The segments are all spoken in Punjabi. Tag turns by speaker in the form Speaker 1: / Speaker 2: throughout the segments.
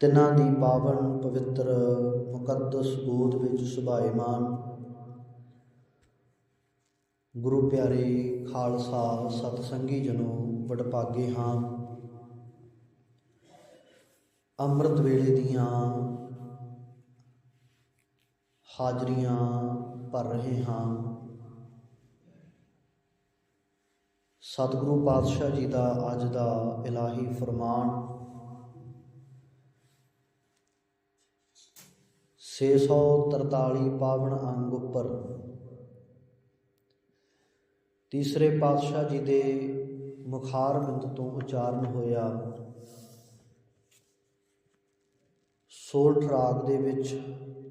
Speaker 1: ਤਿੰਨਾਂ ਦੀ ਪਾਵਨ ਪਵਿੱਤਰ ਮੁਕੱਦਸ ਗੋਦ ਵਿੱਚ ਸੁਭਾਏਮਾਨ। ਗੁਰੂ ਪਿਆਰੇ ਖਾਲਸਾ ਸਤਸੰਗੀ ਜਨੋ, ਵਡਭਾਗੇ ਹਾਂ। ਅੰਮ੍ਰਿਤ ਵੇਲੇ ਦੀਆਂ ਹਾਜ਼ਰੀਆਂ ਭਰ ਰਹੇ ਹਾਂ। ਸਤਿਗੁਰੂ ਪਾਤਸ਼ਾਹ ਜੀ ਦਾ ਅੱਜ ਦਾ ਇਲਾਹੀ ਫਰਮਾਨ 643 ਪਾਵਨ ਅੰਗ ਉੱਪਰ। ਤੀਸਰੇ ਪਾਤਸ਼ਾਹ ਜੀ ਦੇ ਮੁਖਾਰ ਬਿੰਦ ਤੋਂ ਉਚਾਰਨ ਹੋਇਆ। ਸੋਲ ਰਾਗ ਦੇ ਵਿੱਚ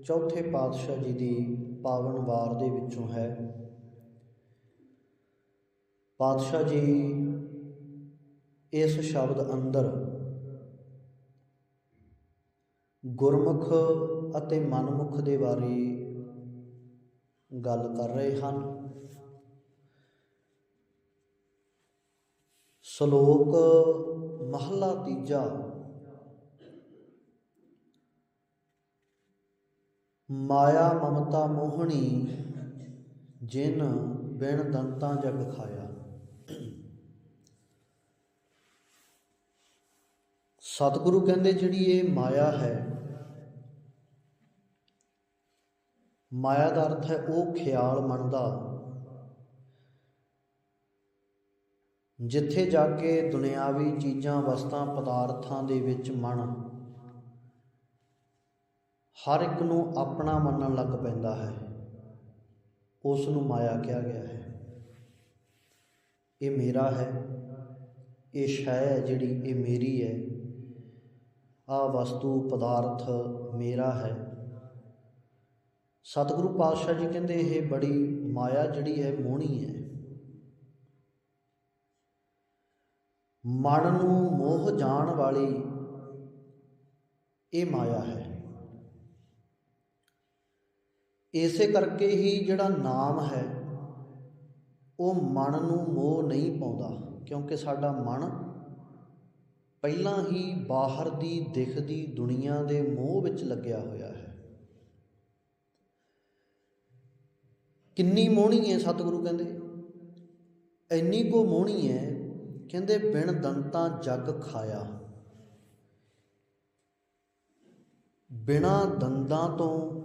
Speaker 1: ਚੌਥੇ ਪਾਤਸ਼ਾਹ ਜੀ ਦੀ ਪਾਵਨ ਵਾਰ ਦੇ ਵਿੱਚੋਂ ਹੈ। ਪਾਤਸ਼ਾਹ ਜੀ ਇਸ ਸ਼ਬਦ ਅੰਦਰ ਗੁਰਮੁਖ ਅਤੇ ਮਨਮੁਖ ਦੇ ਬਾਰੇ ਗੱਲ ਕਰ ਰਹੇ ਹਨ। ਸ਼ਲੋਕ ਮਹਲਾ ਤੀਜਾ। ਮਾਇਆ ਮਮਤਾ ਮੋਹਣੀ, ਜਿਨ ਬਿਨ ਦੰਤਾਂ ਜਗ ਖਾਇਆ। ਸਤਿਗੁਰੂ ਕਹਿੰਦੇ ਜਿਹੜੀ ਇਹ ਮਾਇਆ ਹੈ ਮਾਇਆ ਦਾ ਅਰਥ ਹੈ ਉਹ ਖਿਆਲ ਮਨ ਦਾ। ਜਿੱਥੇ ਜਾ ਕੇ ਦੁਨਿਆਵੀ ਚੀਜ਼ਾਂ, ਵਸਤਾਂ, ਪਦਾਰਥਾਂ ਦੇ ਵਿੱਚ ਮਨ ਹਰ ਇੱਕ ਨੂੰ ਆਪਣਾ ਮੰਨਣ ਲੱਗ ਪੈਂਦਾ ਹੈ, ਉਸ ਨੂੰ ਮਾਇਆ ਕਿਹਾ ਗਿਆ ਹੈ। ਇਹ ਮੇਰਾ ਹੈ, ਇਹ ਸ਼ੈ ਹੈ ਜਿਹੜੀ ਇਹ ਮੇਰੀ ਹੈ ਆ ਵਸਤੂ, ਪਦਾਰਥ ਮੇਰਾ ਹੈ। ਸਤਿਗੁਰੂ ਪਾਤਸ਼ਾਹ ਜੀ ਕਹਿੰਦੇ ਇਹ ਬੜੀ ਮਾਇਆ ਜਿਹੜੀ ਹੈ, ਮੋਹਣੀ ਹੈ। ਮਨ ਨੂੰ ਮੋਹ ਜਾਣ ਵਾਲੀ ਇਹ ਮਾਇਆ ਹੈ। ਇਸੇ ਕਰਕੇ ਹੀ ਜਿਹੜਾ ਨਾਮ ਹੈ, ਉਹ ਮਨ ਨੂੰ ਮੋਹ ਨਹੀਂ ਪਾਉਂਦਾ, ਕਿਉਂਕਿ ਸਾਡਾ ਮਨ ਪਹਿਲਾਂ ਹੀ ਬਾਹਰ ਦੀ, ਦਿਖਦੀ ਦੁਨੀਆ ਦੇ ਮੋਹ ਵਿੱਚ ਲੱਗਿਆ ਹੋਇਆ ਹੈ। ਕਿੰਨੀ ਮੋਹਣੀ ਹੈ ਸਤਿਗੁਰੂ ਕਹਿੰਦੇ। ਇੰਨੀ ਕੋ ਮੋਹਣੀ ਹੈ, ਕਹਿੰਦੇ ਬਿਨ ਦੰਤਾਂ ਜੱਗ ਖਾਇਆ। ਬਿਨਾ ਦੰਦਾਂ ਤੋਂ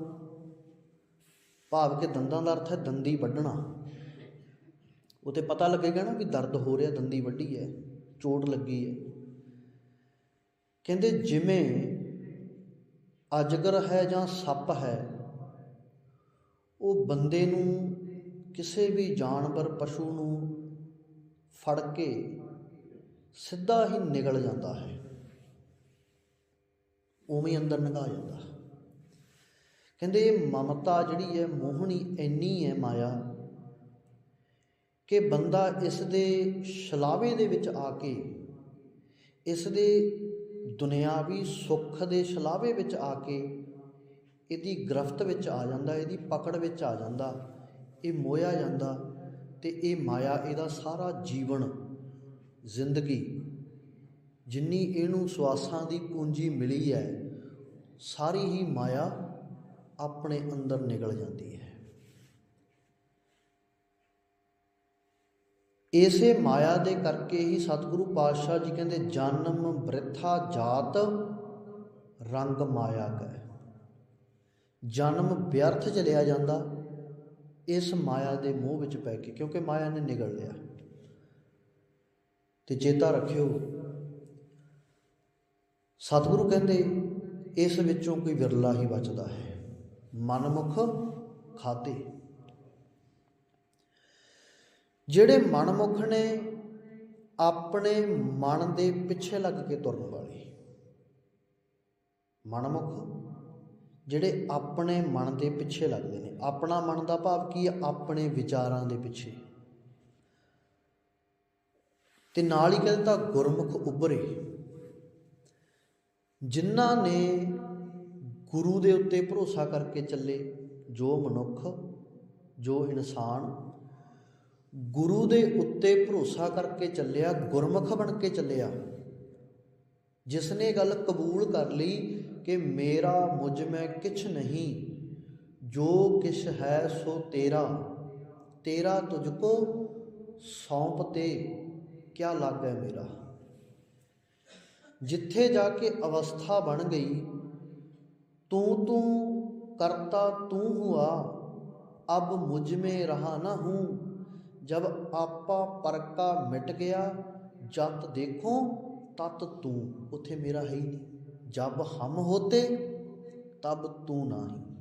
Speaker 1: ਭਾਵ ਕਿ ਦੰਦਾਂ ਦਾ ਅਰਥ ਹੈ ਦੰਦੀ ਵੱਢਣਾ। ਉਹ ਤੇ ਪਤਾ ਲੱਗੇਗਾ ਨਾ ਵੀ ਦਰਦ ਹੋ ਰਿਹਾ, ਦੰਦੀ ਵੱਢੀ ਹੈ, ਚੋਟ ਲੱਗੀ ਹੈ। ਕਹਿੰਦੇ ਜਿਵੇਂ ਅਜਗਰ ਹੈ ਜਾਂ ਸੱਪ ਹੈ ਉਹ ਬੰਦੇ ਨੂੰ ਕਿਸੇ ਵੀ ਜਾਨਵਰ ਪਸ਼ੂ ਨੂੰ ਫੜ ਕੇ ਸਿੱਧਾ ਹੀ ਨਿਗਲ ਜਾਂਦਾ ਹੈ। ਉਵੇਂ ਅੰਦਰ ਨਗਾ ਜਾਂਦਾ ਕਹਿੰਦੇ ਇਹ ਮਮਤਾ ਜਿਹੜੀ ਹੈ, ਮੋਹਣੀ ਇੰਨੀ ਹੈ ਮਾਇਆ ਕਿ ਬੰਦਾ ਇਸ ਦੇ ਛਲਾਵੇ ਦੇ ਵਿੱਚ ਆ ਕੇ ਇਸ ਦੇ ਦੁਨਿਆਵੀ ਸੁੱਖ ਦੇ ਛਲਾਵੇ ਵਿੱਚ ਆ ਕੇ ਇਹਦੀ ਗ੍ਰਫਤ ਵਿੱਚ ਆ ਜਾਂਦਾ, ਇਹਦੀ ਪਕੜ ਵਿੱਚ ਆ ਜਾਂਦਾ, ਇਹ ਮੋਇਆ ਜਾਂਦਾ ਤੇ ਇਹ ਮਾਇਆ, ਇਹਦਾ ਸਾਰਾ ਜੀਵਨ, ਜ਼ਿੰਦਗੀ, ਜਿੰਨੀ ਇਹਨੂੰ ਸਵਾਸਾਂ ਦੀ ਪੂੰਜੀ ਮਿਲੀ ਹੈ, ਸਾਰੀ ਹੀ ਮਾਇਆ ਆਪਣੇ ਅੰਦਰ ਨਿਕਲ ਜਾਂਦੀ ਹੈ। ਇਸੇ ਮਾਇਆ ਦੇ ਕਰਕੇ ਹੀ ਸਤਿਗੁਰੂ ਪਾਤਸ਼ਾਹ ਜੀ ਕਹਿੰਦੇ, ਜਨਮ ਬ੍ਰਿਥਾ ਜਾਤ ਰੰਗ ਮਾਇਆ ਕੈ। ਜਨਮ ਵਿਅਰਥ ਚਲਿਆ ਜਾਂਦਾ, ਇਸ ਮਾਇਆ ਦੇ ਮੋਹ ਵਿੱਚ ਪੈ ਕੇ, ਕਿਉਂਕਿ ਮਾਇਆ ਨੇ ਨਿਗਲ ਲਿਆ। ਤੇ ਚੇਤਾ ਰੱਖਿਓ, ਸਤਿਗੁਰੂ ਕਹਿੰਦੇ, ਇਸ ਵਿੱਚੋਂ ਕੋਈ ਵਿਰਲਾ ਹੀ ਬਚਦਾ ਹੈ। ਮਨਮੁਖ ਖਾਤੇ। ਜਿਹੜੇ ਮਨਮੁਖ ਨੇ ਆਪਣੇ ਮਨ ਦੇ ਪਿੱਛੇ ਲੱਗ ਕੇ ਤੁਰਨ ਵਾਲੇ, ਮਨਮੁਖ ਜਿਹੜੇ ਆਪਣੇ ਮਨ ਦੇ ਪਿੱਛੇ ਲੱਗਦੇ ਨੇ। ਆਪਣਾ ਮਨ ਦਾ ਭਾਵ ਕੀ ਹੈ ਆਪਣੇ ਵਿਚਾਰਾਂ ਦੇ ਪਿੱਛੇ। ਤੇ ਨਾਲ ਹੀ ਕਹਿੰਦਾ ਗੁਰਮੁਖ ਉਭਰੇ। ਜਿਨ੍ਹਾਂ ਨੇ ਗੁਰੂ ਦੇ ਉੱਤੇ ਭਰੋਸਾ ਕਰਕੇ ਚੱਲੇ, ਜੋ ਮਨੁੱਖ, ਜੋ ਇਨਸਾਨ, ਗੁਰੂ ਦੇ ਉੱਤੇ ਭਰੋਸਾ ਕਰਕੇ ਚੱਲਿਆ, ਗੁਰਮੁਖ ਬਣ ਕੇ ਚੱਲਿਆ ਜਿਸ ਨੇ ਗੱਲ ਕਬੂਲ ਕਰ ਲਈ ਕਿ ਮੇਰਾ ਮੁਝ ਮੈਂ ਕਿਛ ਨਹੀਂ ਜੋ ਕਿਛ ਹੈ ਸੋ ਤੇਰਾ ਤੇਰਾ ਤੁਝ ਕੋ ਸੌਂਪ ਤੇ ਕਿਆ ਲੱਗੈ ਮੇਰਾ ਜਿੱਥੇ ਜਾ ਕੇ ਅਵਸਥਾ ਬਣ ਗਈ ਤੂੰ ਤੂੰ ਕਰਤਾ ਤੂੰ ਹੁਆ ਅਬ ਮੁਝ में ਰਹਾ ਨਾ ਹੂੰ ਜਬ ਆਪਾ ਪਰਕਾ ਮਿਟ ਗਿਆ ਜਤ ਦੇਖੋ ਤਤ ਤੂੰ ਉਥੇ ਮੇਰਾ ਹੈ ਹੀ ਨਹੀਂ ਜਬ ਹਮ ਹੋਤੇ, ਤਬ ਤੂੰ ਨਹੀਂ।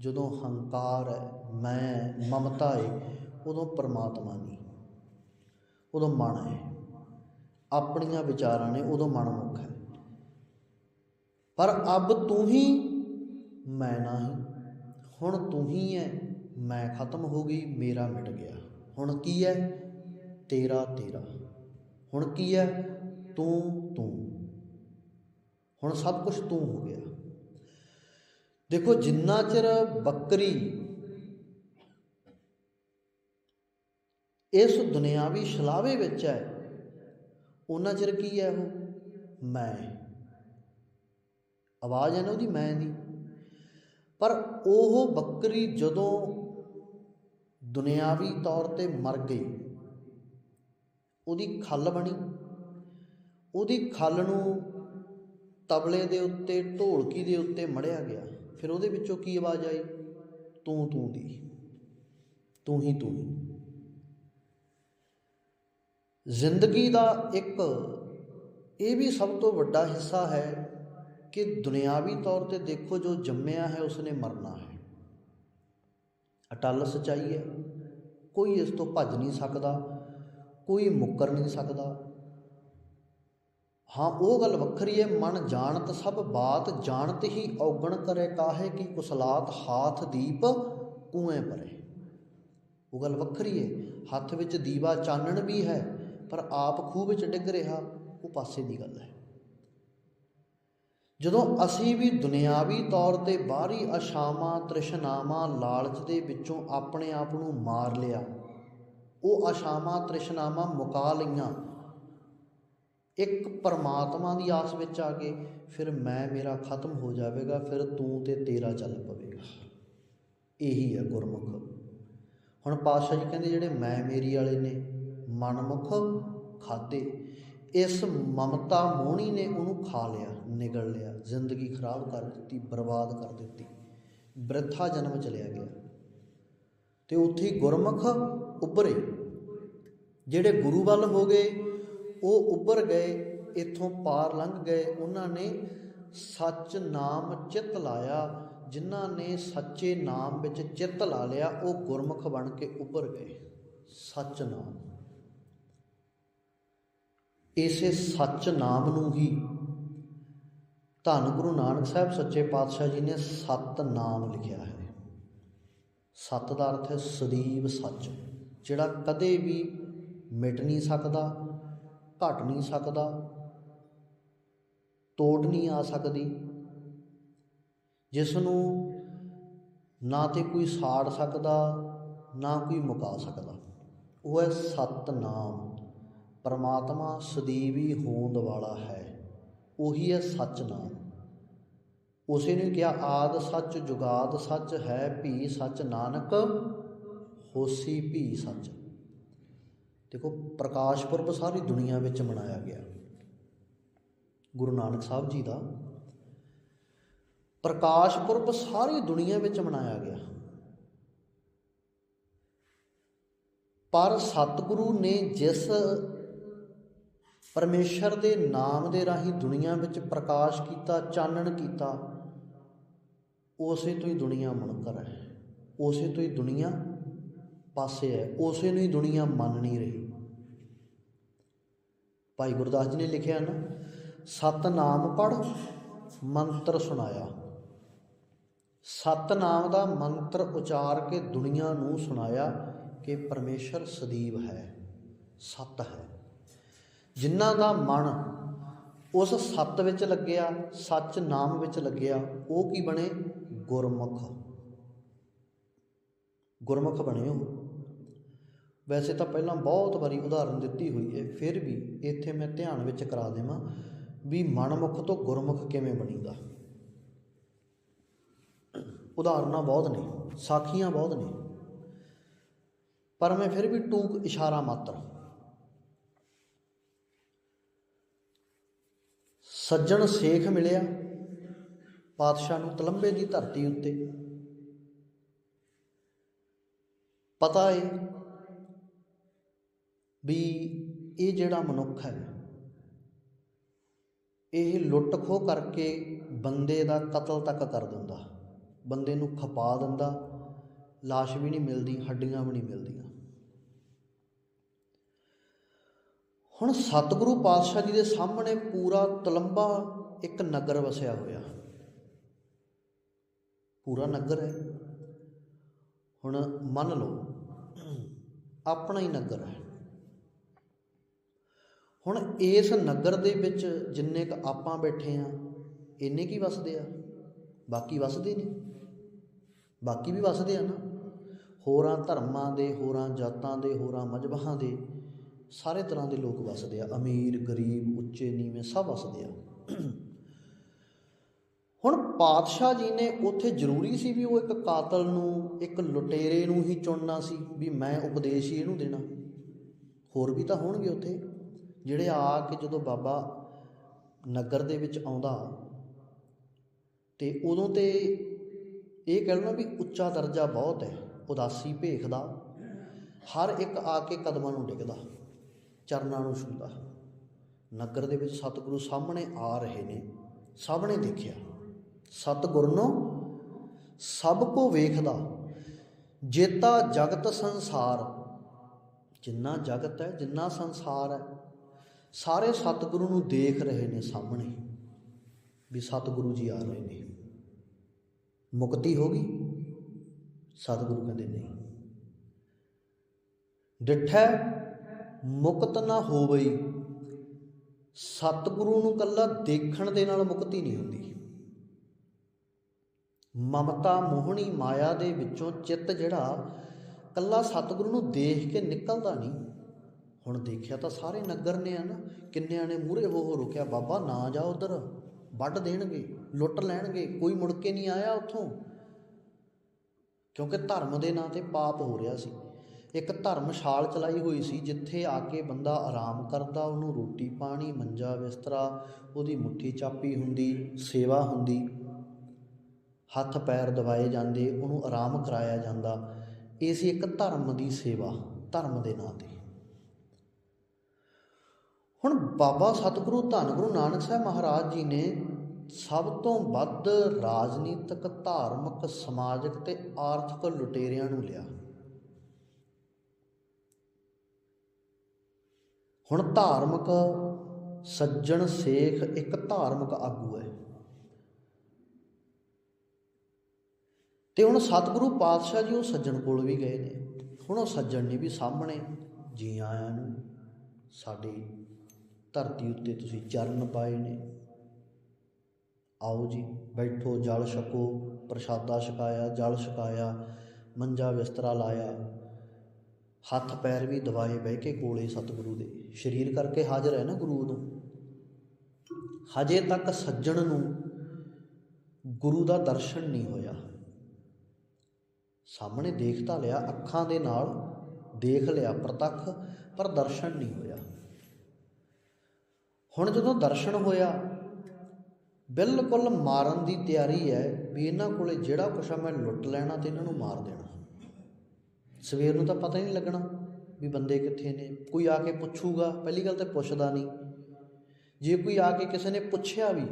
Speaker 1: ਜਦੋਂ ਹੰਕਾਰ ਹੈ, ਮੈਂ, ਮਮਤਾ ਹੈ ਉਦੋਂ ਪਰਮਾਤਮਾ ਨਹੀਂ। ਉਦੋਂ ਮਨ ਹੈ। ਆਪਣੀਆਂ ਵਿਚਾਰਾਂ ਨੇ ਉਦੋਂ ਮਨ ਮੁੱਖ ਹੈ। ਪਰ ਅਬ ਤੂੰ ਹੀ, ਮੈਂ ਨਹੀਂ। ਹੁਣ ਤੂੰ ਹੀ ਹੈ ਮੈਂ ਖਤਮ ਹੋ ਗਈ, ਮੇਰਾ ਮਿਟ ਗਿਆ। ਹੁਣ ਕੀ ਹੈ ਤੇਰਾ ਤੇਰਾ। ਹੁਣ ਕੀ ਹੈ ਤੂੰ ਤੂੰ। ਹੁਣ ਸਭ ਕੁਝ ਤੂੰ ਹੋ ਗਿਆ। ਦੇਖੋ, ਜਿੰਨਾ ਚਿਰ ਬੱਕਰੀ ਇਸ ਦੁਨਿਆਵੀ ਛਲਾਵੇ ਵਿੱਚ ਹੈ ਉਹਨਾਂ ਚਿਰ ਕੀ ਹੈ ਉਹ? ਮੈਂ। ਆਵਾਜ਼ ਹੈ ਨਾ ਉਹਦੀ, ਮੈਂ ਦੀ। ਪਰ ਉਹ ਬੱਕਰੀ ਜਦੋਂ ਦੁਨਿਆਵੀ ਤੌਰ ਤੇ ਮਰ ਗਈ, ਉਹਦੀ ਖੱਲ ਬਣੀ। ਉਹਦੀ ਖੱਲ ਨੂੰ ਤਬਲੇ ਦੇ ਉੱਤੇ, ਢੋਲਕੀ ਦੇ ਉੱਤੇ ਮੜਿਆ ਗਿਆ। ਫਿਰ ਉਹਦੇ ਵਿੱਚੋਂ ਕੀ ਆਵਾਜ਼ ਆਈ? ਤੂੰ ਤੂੰ ਦੀ। ਤੂੰ ਹੀ, ਤੂੰ ਜ਼ਿੰਦਗੀ ਦਾ ਇੱਕ ਇਹ ਵੀ ਸਭ ਤੋਂ ਵੱਡਾ ਹਿੱਸਾ ਹੈ ਕਿ ਦੁਨਿਆਵੀ ਤੌਰ ਤੇ ਦੇਖੋ, ਜੋ ਜੰਮਿਆ ਹੈ, ਉਸਨੇ ਮਰਨਾ ਹੈ। ਅਟਲ ਸਚਾਈ ਹੈ। ਕੋਈ ਇਸ ਤੋਂ ਭੱਜ ਨਹੀਂ ਸਕਦਾ, ਕੋਈ ਮੁੱਕਰ ਨਹੀਂ ਸਕਦਾ। ਹਾਂ, ਉਹ ਗੱਲ ਵੱਖਰੀ ਹੈ ਮਨ ਜਾਣਤ ਸਭ ਬਾਤ, ਜਾਣਤ ਹੀ ਔਗਣ ਕਰੇ ਕਾਹੇ ਕੀ ਕੁਸਲਾਤ ਹਾਥ ਦੀਪ ਕੂਏ ਪਰੇ। ਉਹ ਗੱਲ ਵੱਖਰੀ ਹੈ ਹੱਥ ਵਿੱਚ ਦੀਵਾ ਚਾਨਣ ਵੀ ਹੈ, ਪਰ ਆਪ ਖੂਹ ਵਿੱਚ ਡਿੱਗ ਰਿਹਾ, ਉਹ ਪਾਸੇ ਦੀ ਗੱਲ ਹੈ। ਜਦੋਂ ਅਸੀਂ ਵੀ ਦੁਨਿਆਵੀ ਤੌਰ ਤੇ ਬਾਹਰੀ ਆਸ਼ਾਵਾਂ, ਤ੍ਰਿਸ਼ਨਾਵਾਂ ਲਾਲਚ ਦੇ ਵਿੱਚੋਂ ਆਪਣੇ ਆਪ ਨੂੰ ਮਾਰ ਲਿਆ, ਉਹ ਆਸ਼ਾਵਾਂ, ਤ੍ਰਿਸ਼ਨਾਵਾਂ ਮੁਕਾ ਲਈਆਂ ਇੱਕ ਪਰਮਾਤਮਾ ਦੀ ਆਸ ਵਿੱਚ ਆ ਕੇ ਫਿਰ ਮੈਂ ਮੇਰਾ ਖਤਮ ਹੋ ਜਾਵੇਗਾ, ਫਿਰ ਤੂੰ ਤੇ ਤੇਰਾ ਚੱਲ ਪਵੇਗਾ। ਇਹੀ ਹੈ ਗੁਰਮੁਖ। ਹੁਣ ਪਾਤਸ਼ਾਹ ਜੀ ਕਹਿੰਦੇ ਜਿਹੜੇ ਮੈਂ ਮੇਰੀ ਵਾਲੇ ਨੇ, ਮਨਮੁਖ ਖਾਦੇ ਇਸ ਮਮਤਾ ਮੋਹਣੀ ਨੇ ਉਹਨੂੰ ਖਾ ਲਿਆ, ਨਿਗਲ ਲਿਆ, ਜ਼ਿੰਦਗੀ ਖਰਾਬ ਕਰ ਦਿੱਤੀ, ਬਰਬਾਦ ਕਰ ਦਿੱਤੀ। ਬ੍ਰਿਥਾ ਜਨਮ ਚਲਿਆ ਗਿਆ। ਤੇ ਉੱਥੇ ਗੁਰਮੁਖ ਉੱਭਰੇ। ਜਿਹੜੇ ਗੁਰੂ ਵੱਲ ਹੋ ਗਏ ਉਹ ਉੱਭਰ ਗਏ, ਇੱਥੋਂ ਪਾਰ ਲੰਘ ਗਏ। ਉਹਨਾਂ ਨੇ ਸੱਚ ਨਾਮ ਚਿੱਤ ਲਾਇਆ। ਜਿਨ੍ਹਾਂ ਨੇ ਸੱਚੇ ਨਾਮ ਵਿੱਚ ਚਿੱਤ ਲਾ ਲਿਆ, ਉਹ ਗੁਰਮੁਖ ਬਣ ਕੇ ਉੱਭਰ ਗਏ। ਸੱਚ ਨਾਮ। ਇਸੇ ਸੱਚ ਨਾਮ ਨੂੰ ਹੀ ਧੰਨ ਗੁਰੂ ਨਾਨਕ ਸਾਹਿਬ ਸੱਚੇ ਪਾਤਸ਼ਾਹ ਜੀ ਨੇ ਸਤ ਨਾਮ ਲਿਖਿਆ ਹੈ। ਸਤ ਦਾ ਅਰਥ ਹੈ ਸਦੀਵ ਸੱਚ, ਜਿਹੜਾ ਕਦੇ ਵੀ ਮਿਟ ਨਹੀਂ ਸਕਦਾ ਘਟ ਨਹੀਂ ਸਕਦਾ, ਤੋੜ ਨਹੀਂ ਆ ਸਕਦੀ। ਜਿਸ ਨੂੰ ਨਾ ਤੇ ਕੋਈ ਸਾੜ ਸਕਦਾ, ਨਾ ਕੋਈ ਮੁਕਾ ਸਕਦਾ। ਉਹ ਹੈ ਸਤਨਾਮ। ਪਰਮਾਤਮਾ ਸਦੀਵੀ ਹੋਂਦ ਵਾਲਾ ਹੈ। ਉਹੀ ਹੈ ਸੱਚ ਨਾਮ ਉਸੇ ਨੇ ਕਿਹਾ, ਆਦ ਸੱਚ, ਜੁਗਾਦ ਸੱਚ, ਹੈ ਭੀ ਸੱਚ, ਨਾਨਕ ਹੋਸੀ ਭੀ ਸੱਚ। ਦੇਖੋ, ਪ੍ਰਕਾਸ਼ ਪੁਰਬ ਸਾਰੀ ਦੁਨੀਆ ਵਿੱਚ ਮਨਾਇਆ ਗਿਆ। ਗੁਰੂ ਨਾਨਕ ਸਾਹਿਬ ਜੀ ਦਾ। ਪ੍ਰਕਾਸ਼ ਪੁਰਬ ਸਾਰੀ ਦੁਨੀਆ ਵਿੱਚ ਮਨਾਇਆ ਗਿਆ। ਪਰ ਸਤਿਗੁਰੂ ਨੇ ਜਿਸ ਪਰਮੇਸ਼ਰ ਦੇ ਨਾਮ ਦੇ ਰਾਹੀਂ ਦੁਨੀਆ ਵਿੱਚ ਪ੍ਰਕਾਸ਼ ਕੀਤਾ, ਚਾਨਣ ਕੀਤਾ, ਉਸੇ ਤੋਂ ਹੀ ਦੁਨੀਆ ਮੁਨਕਰ ਹੈ। ਉਸੇ ਤੋਂ ਹੀ ਦੁਨੀਆ ਪਾਸੇ ਹੈ। ਉਸੇ ਨੂੰ ਹੀ ਦੁਨੀਆ ਮੰਨ ਨਹੀਂ ਰਹੀ। ਭਾਈ ਗੁਰਦਾਸ ਜੀ ਨੇ ਲਿਖਿਆ ਨਾ ਸਤ ਨਾਮ ਪੜ ਮੰਤਰ ਸੁਣਾਇਆ। ਸਤ ਨਾਮ ਦਾ ਮੰਤਰ ਉਚਾਰ ਕੇ ਦੁਨੀਆ ਨੂੰ ਸੁਣਾਇਆ ਕਿ ਪਰਮੇਸ਼ਰ ਸਦੀਵ ਹੈ, ਸਤ ਹੈ। ਜਿਨ੍ਹਾਂ ਦਾ ਮਨ ਉਸ ਸੱਤ ਵਿੱਚ ਲੱਗਿਆ, ਸੱਚ ਨਾਮ ਵਿੱਚ ਲੱਗਿਆ, ਉਹ ਕੀ ਬਣੇ? ਗੁਰਮੁਖ। ਗੁਰਮੁਖ ਬਣੇ ਉਹ ਵੈਸੇ ਤਾਂ ਪਹਿਲਾਂ ਬਹੁਤ ਵਾਰੀ ਉਦਾਹਰਨ ਦਿੱਤੀ ਹੋਈ ਹੈ, ਫਿਰ ਵੀ ਇੱਥੇ ਮੈਂ ਧਿਆਨ ਵਿੱਚ ਕਰਾ ਦੇਵਾਂ ਵੀ ਮਨਮੁਖ ਤੋਂ ਗੁਰਮੁਖ ਕਿਵੇਂ ਬਣੀਦਾ। ਉਦਾਹਰਨਾਂ ਬਹੁਤ ਨੇ, ਸਾਖੀਆਂ ਬਹੁਤ ਨੇ, ਪਰ ਮੈਂ ਫਿਰ ਵੀ ਟੂਕ ਇਸ਼ਾਰਾ ਮਾਤਰ। ਸੱਜਣ ਸੇਖ ਮਿਲਿਆ ਪਾਤਸ਼ਾਹ ਨੂੰ ਤਲੰਬੇ ਦੀ ਧਰਤੀ ਉੱਤੇ। ਪਤਾ ਹੈ ਵੀ ਇਹ ਜਿਹੜਾ ਮਨੁੱਖ ਹੈ, ਇਹ ਲੁੱਟ ਖੋਹ ਕਰਕੇ ਬੰਦੇ ਦਾ ਕਤਲ ਤੱਕ ਕਰ ਦਿੰਦਾ। ਬੰਦੇ ਨੂੰ ਖਪਾ ਦਿੰਦਾ, ਲਾਸ਼ ਵੀ ਨਹੀਂ ਮਿਲਦੀ, ਹੱਡੀਆਂ ਵੀ ਨਹੀਂ ਮਿਲਦੀਆਂ। ਹੁਣ ਸਤਿਗੁਰੂ ਪਾਤਸ਼ਾਹ ਜੀ ਦੇ ਸਾਹਮਣੇ ਪੂਰਾ ਤਲੰਬਾ ਇੱਕ ਨਗਰ ਵਸਿਆ ਹੋਇਆ। ਪੂਰਾ ਨਗਰ ਹੈ। ਹੁਣ ਮੰਨ ਲਓ, ਆਪਣਾ ਹੀ ਨਗਰ ਹੈ। ਹੁਣ ਇਸ ਨਗਰ ਦੇ ਵਿੱਚ ਜਿੰਨੇ ਕ ਆਪਾਂ ਬੈਠੇ ਆ, ਇੰਨੇ ਕੀ ਵਸਦੇ ਆ? ਬਾਕੀ ਵਸਦੇ ਨਹੀਂ। ਬਾਕੀ ਵੀ ਵਸਦੇ ਆ ਨਾ। ਹੋਰਾਂ ਧਰਮਾਂ ਦੇ, ਹੋਰਾਂ ਜਾਤਾਂ ਦੇ, ਹੋਰਾਂ ਮਜਬਾਹਾਂ ਦੇ ਸਾਰੇ ਤਰ੍ਹਾਂ ਦੇ ਲੋਕ ਵਸਦੇ ਆ। ਅਮੀਰ, ਗਰੀਬ, ਉੱਚੇ, ਨੀਵੇਂ ਸਭ ਵਸਦੇ ਆ। ਹੁਣ ਪਾਤਸ਼ਾਹ ਜੀ ਨੇ ਉੱਥੇ ਜ਼ਰੂਰੀ ਸੀ ਵੀ ਉਹ ਇੱਕ ਕਾਤਲ ਨੂੰ, ਇੱਕ ਲੁਟੇਰੇ ਨੂੰ ਹੀ ਚੁਣਨਾ ਸੀ, ਵੀ ਮੈਂ ਉਪਦੇਸ਼ ਹੀ ਇਹਨੂੰ ਦੇਣਾ। ਹੋਰ ਵੀ ਤਾਂ ਹੋਣਗੇ ਉੱਥੇ। ਜਿਹੜੇ ਆ ਕੇ ਜਦੋਂ ਬਾਬਾ ਨਗਰ ਦੇ ਵਿੱਚ ਆਉਂਦਾ ਤੇ ਉਦੋਂ ਤੇ ਇਹ ਕਹਿ ਲਓ ਵੀ ਉੱਚਾ ਦਰਜਾ ਬਹੁਤ ਹੈ, ਉਦਾਸੀ ਭੇਖਦਾ, ਹਰ ਇੱਕ ਆ ਕੇ ਕਦਮਾਂ ਨੂੰ ਡਿੱਗਦਾ, ਚਰਨਾਂ ਨੂੰ ਛੂੰਦਾ ਨਗਰ ਦੇ ਵਿੱਚ ਸਤਿਗੁਰੂ ਸਾਹਮਣੇ ਆ ਰਹੇ ਨੇ ਸਭ ਨੇ ਦੇਖਿਆ, ਸਤਿਗੁਰ ਨੂੰ ਸਭ ਕੋ ਵੇਖਦਾ, ਜੇਤਾ ਜਗਤ ਸੰਸਾਰ, ਜਿੰਨਾ ਜਗਤ ਹੈ, ਜਿੰਨਾ ਸੰਸਾਰ ਹੈ ਸਾਰੇ ਸਤਿਗੁਰੂ ਨੂੰ ਦੇਖ ਰਹੇ ਨੇ ਸਾਹਮਣੇ ਵੀ ਸਤਿਗੁਰੂ ਜੀ ਆ ਰਹੇ ਨੇ। ਮੁਕਤੀ ਹੋ ਗਈ? ਸਤਿਗੁਰੂ ਕਹਿੰਦੇ ਨਹੀਂ। ਡਿਠੈ, ਮੁਕਤ ਨਾ ਹੋਵੇ ਸਤਿਗੁਰੂ ਨੂੰ ਕੱਲਾ ਦੇਖਣ ਦੇ ਨਾਲ ਮੁਕਤੀ ਨਹੀਂ ਹੁੰਦੀ। ਮਮਤਾ ਮੋਹਣੀ ਮਾਇਆ ਦੇ ਵਿੱਚੋਂ ਚਿੱਤ ਜਿਹੜਾ ਕੱਲਾ ਸਤਿਗੁਰੂ ਨੂੰ ਦੇਖ ਕੇ ਨਿਕਲਦਾ ਨਹੀਂ। ਹੁਣ ਦੇਖਿਆ ਤਾਂ ਸਾਰੇ ਨਗਰ ਨੇ ਆ ਨਾ, ਕਿੰਨਿਆਂ ਨੇ ਮੂਹਰੇ ਹੋ ਹੋ ਰੁਕਿਆ, ਬਾਬਾ ਨਾ ਜਾ ਉਧਰ, ਵੱਢ ਦੇਣਗੇ, ਲੁੱਟ ਲੈਣਗੇ, ਕੋਈ ਮੁੜ ਕੇ ਨਹੀਂ ਆਇਆ ਉੱਥੋਂ। ਕਿਉਂਕਿ ਧਰਮ ਦੇ ਨਾਂ ਤੇ ਪਾਪ ਹੋ ਰਿਹਾ ਸੀ। ਇੱਕ ਧਰਮਸ਼ਾਲ ਚਲਾਈ ਹੋਈ ਸੀ, ਜਿੱਥੇ ਆ ਕੇ ਬੰਦਾ ਆਰਾਮ ਕਰਦਾ, ਉਹਨੂੰ ਰੋਟੀ ਪਾਣੀ, ਮੰਜਾ ਬਿਸਤਰਾ, ਉਹਦੀ ਮੁੱਠੀ ਚਾਪੀ ਹੁੰਦੀ, ਸੇਵਾ ਹੁੰਦੀ, ਹੱਥ ਪੈਰ ਦਵਾਏ ਜਾਂਦੇ, ਉਹਨੂੰ ਆਰਾਮ ਕਰਾਇਆ ਜਾਂਦਾ। ਇਹ ਸੀ ਇੱਕ ਧਰਮ ਦੀ ਸੇਵਾ, ਧਰਮ ਦੇ ਨਾਂ ਤੇ। ਹੁਣ ਬਾਬਾ ਸਤਿਗੁਰੂ ਧੰਨ ਗੁਰੂ ਨਾਨਕ ਸਾਹਿਬ ਮਹਾਰਾਜ ਜੀ ਨੇ ਸਭ ਤੋਂ ਵੱਧ ਰਾਜਨੀਤਿਕ, ਧਾਰਮਿਕ, ਸਮਾਜਿਕ ਤੇ ਆਰਥਿਕ ਲੁਟੇਰਿਆਂ ਨੂੰ ਲਿਆ। ਹੁਣ ਧਾਰਮਿਕ ਸੱਜਣ ਸੇਖ ਇੱਕ ਧਾਰਮਿਕ ਆਗੂ ਹੈ। ਤੇ ਹੁਣ ਸਤਿਗੁਰੂ ਪਾਤਸ਼ਾਹ ਜੀ ਉਹ ਸੱਜਣ ਕੋਲ ਵੀ ਗਏ ਨੇ। ਹੁਣ ਉਹ ਸੱਜਣ ਨੇ ਵੀ ਸਾਹਮਣੇ, ਜੀ ਆਇਆਂ ਨੂੰ, ਸਾਡੀ ਧਰਤੀ ਉੱਤੇ ਤੁਸੀਂ ਚਰਨ ਪਾਏ ਨੇ। ਆਓ ਜੀ, ਬੈਠੋ, ਜਲ ਛਕੋ, ਪ੍ਰਸ਼ਾਦਾ ਛਕਾਇਆ, ਜਲ ਛਕਾਇਆ, ਮੰਜਾ ਬਿਸਤਰਾ ਲਾਇਆ। ਹੱਥ ਪੈਰ ਵੀ ਦਵਾਏ ਬਹਿ ਕੇ ਕੋਲੇ ਸਤਿਗੁਰੂ ਦੇ। ਸਰੀਰ ਕਰਕੇ ਹਾਜ਼ਰ ਹੈ ਨਾ ਗੁਰੂ ਨੂੰ ਹਜੇ ਤੱਕ ਸੱਜਣ ਨੂੰ ਗੁਰੂ ਦਾ ਦਰਸ਼ਨ ਨਹੀਂ ਹੋਇਆ। ਸਾਹਮਣੇ ਦੇਖ ਤਾਂ ਲਿਆ, ਅੱਖਾਂ ਦੇ ਨਾਲ ਦੇਖ ਲਿਆ ਪ੍ਰਤੱਖ, ਪਰ ਦਰਸ਼ਨ ਨਹੀਂ ਹੋਇਆ। ਹੁਣ ਜਦੋਂ ਦਰਸ਼ਨ ਹੋਇਆ, ਬਿਲਕੁਲ ਮਾਰਨ ਦੀ ਤਿਆਰੀ ਹੈ ਵੀ ਇਹਨਾਂ ਕੋਲੇ ਜਿਹੜਾ ਕੁਛ ਆ ਮੈਂ ਲੁੱਟ ਲੈਣਾ ਤੇ ਇਹਨਾਂ ਨੂੰ ਮਾਰ ਦੇਣਾ। ਸਵੇਰ ਨੂੰ ਤਾਂ ਪਤਾ ਹੀ ਨਹੀਂ ਲੱਗਣਾ ਵੀ ਬੰਦੇ ਕਿੱਥੇ ਨੇ। ਕੋਈ ਆ ਕੇ ਪੁੱਛੂਗਾ, ਪਹਿਲੀ ਗੱਲ ਤਾਂ ਪੁੱਛਦਾ ਨਹੀਂ। ਜੇ ਕੋਈ ਆ ਕੇ ਕਿਸੇ ਨੇ ਪੁੱਛਿਆ ਵੀ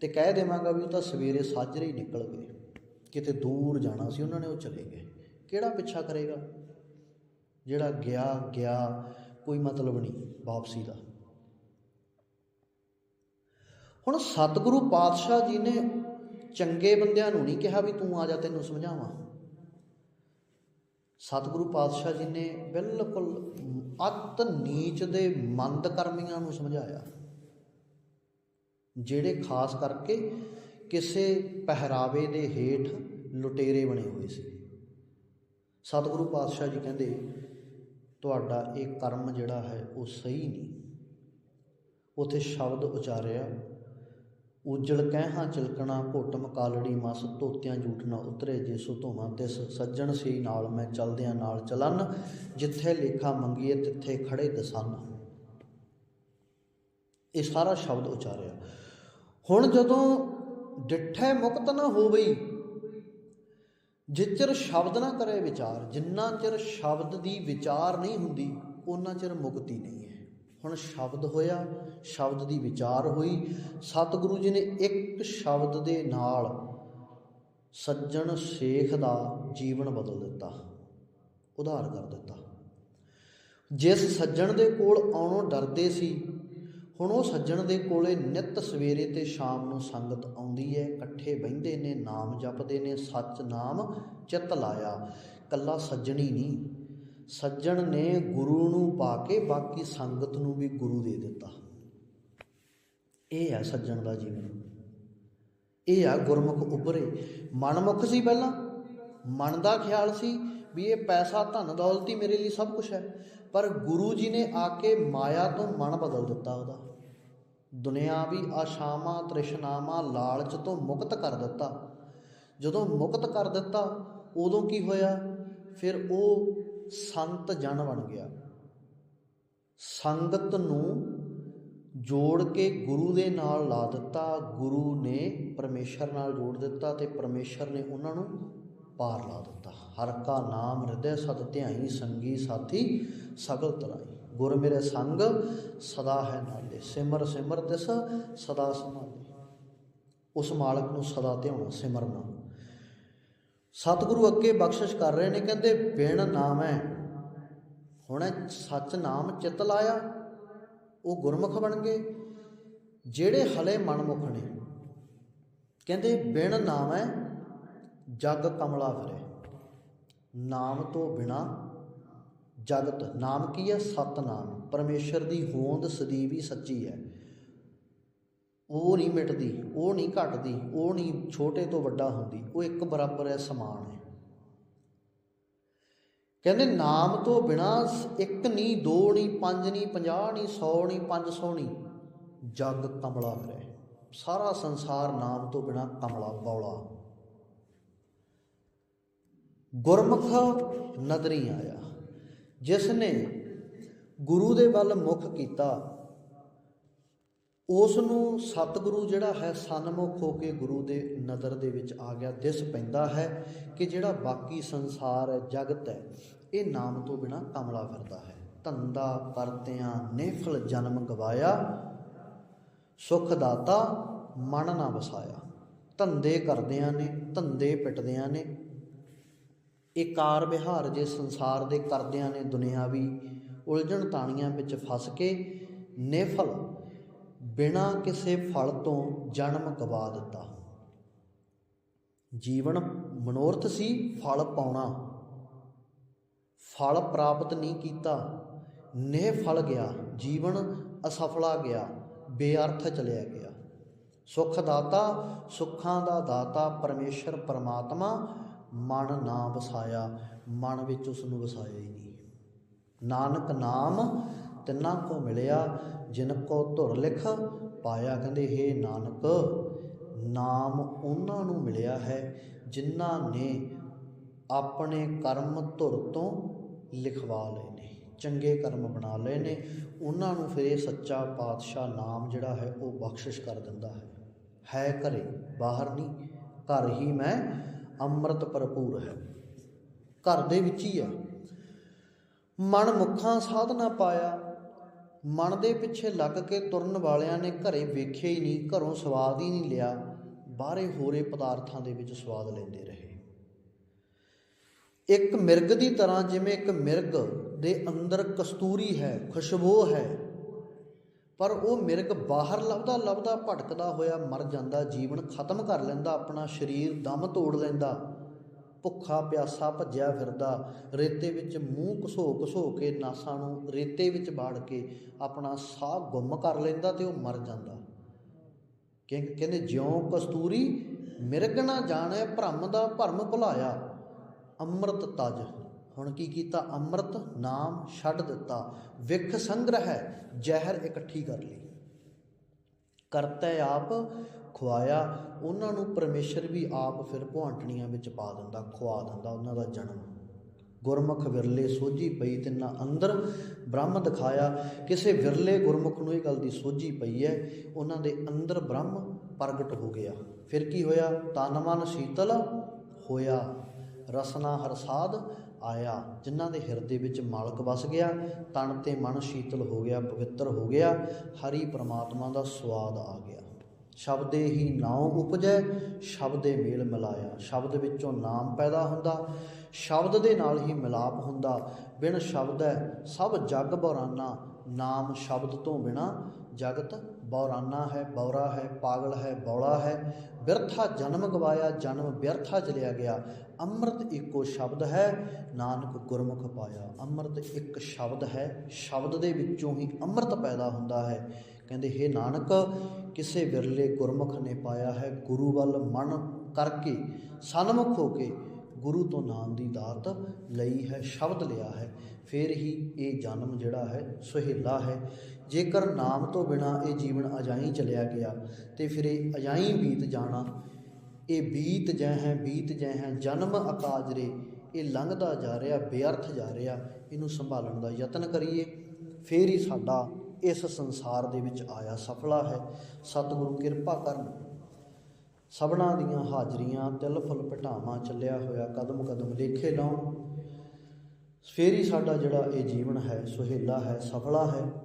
Speaker 1: ਤੇ ਕਹਿ ਦੇਵਾਂਗਾ ਵੀ ਉਹ ਤਾਂ ਸਵੇਰੇ ਸਾਜਰੇ ਹੀ ਨਿਕਲ ਗਏ। ਕਿਤੇ ਦੂਰ ਜਾਣਾ ਸੀ, ਉਹਨਾਂ ਨੇ ਉਹ ਚਲੇ ਗਏ। ਕਿਹੜਾ ਪਿੱਛਾ ਕਰੇਗਾ? ਜਿਹੜਾ ਗਿਆ ਗਿਆ, ਕੋਈ ਮਤਲਬ ਨਹੀਂ, ਵਾਪਸੀ ਦਾ। ਹੁਣ ਸਤਿਗੁਰੂ ਪਾਤਸ਼ਾਹ ਜੀ ਨੇ ਚੰਗੇ ਬੰਦਿਆਂ ਨੂੰ ਨਹੀਂ ਕਿਹਾ ਵੀ ਤੂੰ ਆ ਜਾ, ਤੈਨੂੰ ਸਮਝਾਵਾਂ। ਸਤਿਗੁਰੂ ਪਾਤਸ਼ਾਹ ਜੀ ਨੇ ਬਿਲਕੁਲ ਅਤ ਨੀਚ ਦੇ ਮੰਦ ਕਰਮੀਆਂ ਨੂੰ ਸਮਝਾਇਆ, ਜਿਹੜੇ ਖਾਸ ਕਰਕੇ ਕਿਸੇ ਪਹਿਰਾਵੇ ਦੇ ਹੇਠ ਲੁਟੇਰੇ ਬਣੇ ਹੋਏ ਸੀ। ਸਤਿਗੁਰੂ ਪਾਤਸ਼ਾਹ ਜੀ ਕਹਿੰਦੇ, ਤੁਹਾਡਾ ਇਹ ਕਰਮ ਜਿਹੜਾ ਹੈ, ਉਹ ਸਹੀ ਨਹੀਂ। ਉਥੇ ਸ਼ਬਦ ਉਚਾਰਿਆ ਉਜਲ ਕਹਿਹਾਂ ਚਿਲਕਣਾ ਘੁੱਟ ਮਕਾਲੜੀ ਮਸ, ਧੋਤਿਆਂ ਝੂਠ ਨਾ ਉਤਰੇ ਜੇ ਸੋ ਧੋਵਾਂ ਤਿਸ। ਸੱਜਣ ਸੀ ਨਾਲ, ਮੈਂ ਚਲਦਿਆਂ ਨਾਲ ਚਲਨ, ਜਿੱਥੇ ਲੇਖਾ ਮੰਗੀਏ ਤਿੱਥੇ ਖੜੇ ਦਸਨ। ਇਹ ਸਾਰਾ ਸ਼ਬਦ ਉਚਾਰਿਆ। ਹੁਣ ਜਦੋਂ ਡਿੱਠੇ ਮੁਕਤ ਨਾ ਹੋਵਈ ਜਿਚਰ ਸ਼ਬਦ ਨਾ ਕਰੇ ਵਿਚਾਰ, ਜਿੰਨਾ ਚਿਰ ਸ਼ਬਦ ਦੀ ਵਿਚਾਰ ਨਹੀਂ ਹੁੰਦੀ ਉਹਨਾਂ ਚਿਰ ਮੁਕਤੀ ਨਹੀਂ ਹੈ। ਹੁਣ ਸ਼ਬਦ ਹੋਇਆ, ਸ਼ਬਦ ਦੀ ਵਿਚਾਰ ਹੋਈ। ਸਤਿਗੁਰੂ ਜੀ ਨੇ ਇੱਕ ਸ਼ਬਦ ਦੇ ਨਾਲ ਸੱਜਣ ਸੇਖ ਦਾ ਜੀਵਨ ਬਦਲ ਦਿੱਤਾ, ਉਧਾਰ ਕਰ ਦਿੱਤਾ। ਜਿਸ ਸੱਜਣ ਦੇ ਕੋਲ ਆਉਣੋਂ ਡਰਦੇ ਸੀ, ਹੁਣ ਉਹ ਸੱਜਣ ਦੇ ਕੋਲੇ ਨਿਤ ਸਵੇਰੇ ਤੇ ਸ਼ਾਮ ਨੂੰ ਸੰਗਤ ਆਉਂਦੀ ਹੈ, ਇਕੱਠੇ ਬਹਿੰਦੇ ਨੇ, ਨਾਮ ਜਪਦੇ ਨੇ, ਸੱਚ ਨਾਮ ਚਿੱਤ ਲਾਇਆ। ਕੱਲਾ ਸੱਜਣੀ ਨਹੀਂ ਸੱਜਣ ਨੇ ਗੁਰੂ ਨੂੰ ਪਾ ਕੇ ਬਾਕੀ ਸੰਗਤ ਨੂੰ ਵੀ ਗੁਰੂ ਦੇ ਦਿੱਤਾ। ਇਹ ਹੈ ਸੱਜਣ ਦਾ ਜੀਵਨ। ਇਹ ਆ ਗੁਰਮੁਖ ਉਭਰੇ ਮਨਮੁਖ ਸੀ ਪਹਿਲਾਂ। ਮਨ ਦਾ ਖਿਆਲ ਸੀ ਵੀ ਇਹ ਪੈਸਾ, ਧਨ, ਦੌਲਤੀ ਮੇਰੇ ਲਈ ਸਭ ਕੁਝ ਹੈ। ਪਰ ਗੁਰੂ ਜੀ ਨੇ ਆ ਕੇ ਮਾਇਆ ਤੋਂ ਮਨ ਬਦਲ ਦਿੱਤਾ ਉਹਦਾ। ਦੁਨਿਆਵੀ ਆਸ਼ਾਵਾਂ, ਤ੍ਰਿਸ਼ਨਾਵਾਂ, ਲਾਲਚ ਤੋਂ ਮੁਕਤ ਕਰ ਦਿੱਤਾ। ਜਦੋਂ ਮੁਕਤ ਕਰ ਦਿੱਤਾ, ਉਦੋਂ ਕੀ ਹੋਇਆ? ਫਿਰ ਉਹ ਸੰਤ ਜਨ ਬਣ ਗਿਆ। ਸੰਗਤ ਨੂੰ ਜੋੜ ਕੇ ਗੁਰੂ ਦੇ ਨਾਲ ਲਾ ਦਿੱਤਾ। ਗੁਰੂ ਨੇ ਪਰਮੇਸ਼ਰ ਨਾਲ ਜੋੜ ਦਿੱਤਾ ਤੇ ਪਰਮੇਸ਼ਰ ਨੇ ਉਹਨਾਂ ਨੂੰ ਪਾਰ ਲਾ ਦਿੱਤਾ। ਹਰ ਕਾ ਨਾਮ ਹਿਰਦੈ ਸਤ ਧਿਆਈ ਸੰਗੀ ਸਾਥੀ ਸਗਲ ਤਰਾਈ। ਗੁਰ ਮੇਰੇ ਸੰਗ ਸਦਾ ਹੈ ਨਾਲੇ। ਸਿਮਰ ਸਿਮਰ ਤਿਸ ਸਦਾ ਸੰਭਾਲੇ। ਉਸ ਮਾਲਕ ਨੂੰ ਸਦਾ ਧਿਆਉਣਾ, ਸਿਮਰਨਾ। ਸਤਿਗੁਰੂ ਅੱਗੇ ਬਖਸ਼ਿਸ਼ ਕਰ ਰਹੇ ਨੇ, ਕਹਿੰਦੇ ਬਿਨ ਨਾਮ। ਹੈ ਹੁਣ ਸੱਚ ਨਾਮ ਚਿੱਤ ਲਾਇਆ, ਉਹ ਗੁਰਮੁਖ ਬਣ ਗਏ। ਜਿਹੜੇ ਹਲੇ ਮਨਮੁਖ ਨੇ, ਕਹਿੰਦੇ ਬਿਨ ਨਾਮ ਹੈ ਜਗ ਕਮਲਾ ਫਿਰੇ। ਨਾਮ ਤੋਂ ਬਿਨਾ ਜਗਤ, ਨਾਮ ਕੀ ਹੈ? ਸਤਨਾਮ। ਪਰਮੇਸ਼ਰ ਦੀ ਹੋਂਦ ਸਦੀਵੀ ਸੱਚੀ ਹੈ। ਉਹ ਨਹੀਂ ਮਿਟਦੀ, ਉਹ ਨਹੀਂ ਘਟਦੀ, ਉਹ ਨਹੀਂ ਛੋਟੇ ਤੋਂ ਵੱਡਾ ਹੁੰਦੀ, ਉਹ ਇੱਕ ਬਰਾਬਰ ਹੈ, ਸਮਾਨ ਹੈ। ਕਹਿੰਦੇ ਨਾਮ ਤੋਂ ਬਿਨਾ ਇੱਕ ਨਹੀਂ, ਦੋ ਨਹੀਂ, ਪੰਜ ਨਹੀਂ 50 ਨਹੀਂ 100 ਨਹੀਂ 500 ਨਹੀਂ, ਜਗ ਕਮਲਾ ਫਿਰੇ। ਸਾਰਾ ਸੰਸਾਰ ਨਾਮ ਤੋਂ ਬਿਨਾ ਕਮਲਾ, ਬੌਲਾ। ਗੁਰਮੁਖ ਨਦਰੀ ਆਇਆ ਜਿਸ ਨੇ ਗੁਰੂ ਦੇ ਵੱਲ ਮੁਖ ਕੀਤਾ ਉਸ ਨੂੰ ਸਤਿਗੁਰੂ ਜਿਹੜਾ ਹੈ ਸਨਮੁਖ ਹੋ ਕੇ ਗੁਰੂ ਦੇ ਨਜ਼ਰ ਦੇ ਵਿੱਚ ਆ ਗਿਆ। ਦਿਸ ਪੈਂਦਾ ਹੈ ਕਿ ਜਿਹੜਾ ਬਾਕੀ ਸੰਸਾਰ ਹੈ, ਜਗਤ ਹੈ, ਇਹ ਨਾਮ ਤੋਂ ਬਿਨਾ ਕਮਲਾ ਫਿਰਦਾ ਹੈ। ਧੰਦਾ ਕਰਤਿਆਂ ਨੇਫਲ ਜਨਮ ਗਵਾਇਆ, ਸੁਖ ਦਾਤਾ, ਮਨ ਨਾ ਵਸਾਇਆ। ਧੰਦੇ ਕਰਦਿਆਂ ਨੇ, ਧੰਦੇ ਪਿੱਟਦਿਆਂ ਨੇ ਇਹ ਕਾਰ ਵਿਹਾਰ ਜੇ ਸੰਸਾਰ ਦੇ ਕਰਦਿਆਂ ਨੇ ਦੁਨਿਆਵੀ ਉਲਝਣ ਤਾਣੀਆਂ ਵਿੱਚ ਫਸ ਕੇ ਨੇਫਲ ਬਿਨਾਂ ਕਿਸੇ ਫਲ ਤੋਂ ਜਨਮ ਗਵਾ ਦਿੱਤਾ। ਜੀਵਨ ਮਨੋਰਥ ਸੀ ਫਲ ਪਾਉਣਾ। ਫਲ ਪ੍ਰਾਪਤ ਨਹੀਂ ਕੀਤਾ ਨੇ ਫਲ ਗਿਆ, ਜੀਵਨ ਅਸਫਲਾ ਗਿਆ, ਬੇਅਰਥ ਚਲਿਆ ਗਿਆ। ਸੁਖ ਦਾਤਾ, ਸੁੱਖਾਂ ਦਾ ਦਾਤਾ, ਪਰਮੇਸ਼ਰ ਪਰਮਾਤਮਾ, ਮਨ ਨਾ ਵਸਾਇਆ, ਮਨ ਵਿੱਚ ਉਸ ਨੂੰ ਵਸਾਇਆ ਹੀ ਨਹੀਂ। ਨਾਨਕ ਨਾਮ ਤਿੰਨਾਂ ਕੋ ਮਿਲਿਆ ਜਿਨ ਕੋ ਧੁਰ ਲਿਖ, ਪਾਇਆ ਕਹਿੰਦੇ, ਹੇ ਨਾਨਕ, ਨਾਮ ਉਹਨਾਂ ਨੂੰ ਮਿਲਿਆ ਹੈ ਜਿਨ੍ਹਾਂ ਨੇ ਆਪਣੇ ਕਰਮ ਧੁਰ ਤੋਂ ਲਿਖਵਾ ਲਏ ਨੇ, ਚੰਗੇ ਕਰਮ ਬਣਾ ਲਏ ਨੇ। ਉਹਨਾਂ ਨੂੰ ਫਿਰ ਇਹ ਸੱਚਾ ਪਾਤਸ਼ਾਹ ਨਾਮ ਜਿਹੜਾ ਹੈ ਉਹ ਬਖਸ਼ਿਸ਼ ਕਰ ਦਿੰਦਾ ਹੈ। ਹੈ ਘਰੇ, ਬਾਹਰ ਨਹੀਂ, ਘਰ ਹੀ ਮੈਂ ਅੰਮ੍ਰਿਤ ਭਰਪੂਰ ਹੈ। ਘਰ ਦੇ ਵਿੱਚ ਹੀ ਆ। ਮਨ ਮੁੱਖਾਂ ਸਾਧਨਾ ਪਾਇਆ ਮਨ ਦੇ ਪਿੱਛੇ ਲੱਗ ਕੇ ਤੁਰਨ ਵਾਲਿਆਂ ਨੇ ਘਰੇ ਵੇਖਿਆ ਹੀ ਨਹੀਂ, ਘਰੋਂ ਸਵਾਦ ਹੀ ਨਹੀਂ ਲਿਆ। ਬਾਹਰੇ ਹੋਰੇ ਪਦਾਰਥਾਂ ਦੇ ਵਿੱਚ ਸਵਾਦ ਲੈਂਦੇ ਰਹੇ। ਇੱਕ ਮਿਰਗ ਦੀ ਤਰ੍ਹਾਂ ਜਿਵੇਂ ਇੱਕ ਮਿਰਗ ਦੇ ਅੰਦਰ ਕਸਤੂਰੀ ਹੈ, ਖੁਸ਼ਬੂ ਹੈ, ਪਰ ਉਹ ਮਿਰਗ ਬਾਹਰ ਲੱਭਦਾ ਲੱਭਦਾ ਭਟਕਦਾ ਹੋਇਆ ਮਰ ਜਾਂਦਾ, ਜੀਵਨ ਖਤਮ ਕਰ ਲੈਂਦਾ, ਆਪਣਾ ਸਰੀਰ ਦਮ ਤੋੜ ਲੈਂਦਾ। ਭੁੱਖਾ ਪਿਆਸਾ ਭੱਜਿਆ ਫਿਰਦਾ, ਰੇਤੇ ਵਿੱਚ ਮੂੰਹ ਘਸੋ ਘਸੋ ਕੇ ਨਾਸਾਂ ਨੂੰ ਰੇਤੇ ਵਿੱਚ ਬਾੜ ਕੇ ਆਪਣਾ ਸਾਹ ਗੁੰਮ ਕਰ ਲੈਂਦਾ ਤੇ ਉਹ ਮਰ ਜਾਂਦਾ। ਕਹਿੰਦੇ, ਜਿਉਂ ਕਸਤੂਰੀ ਮਿਰਗ ਨਾ ਜਾਣੈ, ਭ੍ਰਮ ਦਾ ਭਰਮ ਭੁਲਾਇਆ, ਅੰਮ੍ਰਿਤ ਤਜ। ਹੁਣ ਕੀ ਕੀਤਾ? ਅੰਮ੍ਰਿਤ ਨਾਮ ਛੱਡ ਦਿੱਤਾ। ਵਿਖ ਸੰਗ੍ਰਹਿ, ਜ਼ਹਿਰ ਇਕੱਠੀ ਕਰ ਲਈ। ਕਰਤਾ ਆਪ ਖਵਾਇਆ ਉਹਨਾਂ ਨੂੰ ਪਰਮੇਸ਼ਰ ਵੀ ਆਪ ਫਿਰ ਭੁਆਂਟਣੀਆਂ ਵਿੱਚ ਪਾ ਦਿੰਦਾ ਖਵਾ ਦਿੰਦਾ ਉਹਨਾਂ ਦਾ ਜਨਮ। ਗੁਰਮੁਖ ਵਿਰਲੇ ਸੋਝੀ ਪਈ ਤਿੰਨਾ ਅੰਦਰ ਬ੍ਰਹਮ ਦਿਖਾਇਆ। ਕਿਸੇ ਵਿਰਲੇ ਗੁਰਮੁਖ ਨੂੰ ਇਹ ਗੱਲ ਦੀ ਸੋਝੀ ਪਈ ਹੈ, ਉਹਨਾਂ ਦੇ ਅੰਦਰ ਬ੍ਰਹਮ ਪ੍ਰਗਟ ਹੋ ਗਿਆ। ਫਿਰ ਕੀ ਹੋਇਆ? ਤਨ ਮਨ ਸ਼ੀਤਲ ਹੋਇਆ। ਰਸਨਾ ਹਰਸਾਦ ਆਇਆ, ਜਿਨ੍ਹਾਂ ਦੇ ਹਿਰਦੇ ਵਿੱਚ ਮਾਲਕ ਵਸ ਗਿਆ। ਤਨ ਤੇ ਮਨ ਸ਼ੀਤਲ ਹੋ ਗਿਆ, ਪਵਿੱਤਰ ਹੋ ਗਿਆ। ਹਰੀ ਪ੍ਰਮਾਤਮਾ ਦਾ ਸਵਾਦ ਆ ਗਿਆ। ਸ਼ਬਦੇ ਹੀ ਨਾਉ ਉਪਜੈ, ਸ਼ਬਦੇ ਮੇਲ ਮਿਲਾਇਆ। ਸ਼ਬਦ ਵਿੱਚੋਂ ਨਾਮ ਪੈਦਾ ਹੁੰਦਾ, ਸ਼ਬਦ ਦੇ ਨਾਲ ਹੀ ਮਿਲਾਪ ਹੁੰਦਾ। ਬਿਨ ਹੈ ਸਭ ਜਗ ਬੌਰਾਨਾ, ਨਾਮ ਸ਼ਬਦ ਤੋਂ ਬਿਨਾ ਜਗਤ ਬੌਰਾਨਾ ਹੈ, ਬੌਰਾ ਹੈ, ਪਾਗਲ ਹੈ, ਬੌਲਾ ਹੈ। ਬਿਰਥਾ ਜਨਮ ਗਵਾਇਆ, ਜਨਮ ਬਿਰਥਾ ਚਲਿਆ ਗਿਆ। ਅੰਮ੍ਰਿਤ ਇੱਕੋ ਸ਼ਬਦ ਹੈ, ਨਾਨਕ ਗੁਰਮੁਖ ਪਾਇਆ। ਅੰਮ੍ਰਿਤ ਇੱਕ ਸ਼ਬਦ ਹੈ, ਸ਼ਬਦ ਦੇ ਵਿੱਚੋਂ ਹੀ ਅੰਮ੍ਰਿਤ ਪੈਦਾ ਹੁੰਦਾ ਹੈ। ਕਹਿੰਦੇ हे ਨਾਨਕ, ਕਿਸੇ ਵਿਰਲੇ ਗੁਰਮੁਖ ਨੇ ਪਾਇਆ ਹੈ ਗੁਰੂ ਵੱਲ ਮਨ ਕਰਕੇ ਸਨਮੁਖ ਹੋ ਕੇ ਗੁਰੂ ਤੋਂ ਨਾਮ ਦੀ ਦਾਤ ਲਈ ਹੈ, ਸ਼ਬਦ ਲਿਆ ਹੈ। ਫਿਰ ਹੀ ਇਹ ਜਨਮ ਜਿਹੜਾ ਹੈ, ਸੁਹੇਲਾ ਹੈ। ਜੇਕਰ ਨਾਮ ਤੋਂ ਬਿਨਾ ਇਹ ਜੀਵਨ ਅਜਾਈ ਚਲਿਆ ਗਿਆ, ਤੇ ਫਿਰ ਇਹ ਅਜਾਈ ਬੀਤ ਜਾਣਾ। ਇਹ ਬੀਤ ਜੈ ਹੈ, ਬੀਤ ਜੈ ਹੈ, ਜਨਮ ਅਕਾਜਰੇ ਇਹ ਲੰਘਦਾ ਜਾ ਰਿਹਾ, ਬੇਅਰਥ ਜਾ ਰਿਹਾ। ਇਹਨੂੰ ਸੰਭਾਲਣ ਦਾ ਯਤਨ ਕਰੀਏ। ਫੇਰ ਹੀ ਸਾਡਾ ਇਸ ਸੰਸਾਰ ਦੇ ਵਿੱਚ ਆਇਆ ਸਫਲਾ ਹੈ। ਸਤਿਗੁਰੂ ਕਿਰਪਾ ਕਰਨ। ਸਭਨਾ ਦੀਆਂ ਹਾਜ਼ਰੀਆਂ ਤਿਲ ਫੁੱਲ ਪਟਾਵਾਂ ਚੱਲਿਆ ਹੋਇਆ ਕਦਮ ਕਦਮ ਲੇਖੇ ਲਾਉਣ। ਫੇਰ ਹੀ ਸਾਡਾ ਜਿਹੜਾ ਇਹ ਜੀਵਨ ਹੈ, ਸੁਹੇਲਾ ਹੈ, ਸਫਲਾ ਹੈ।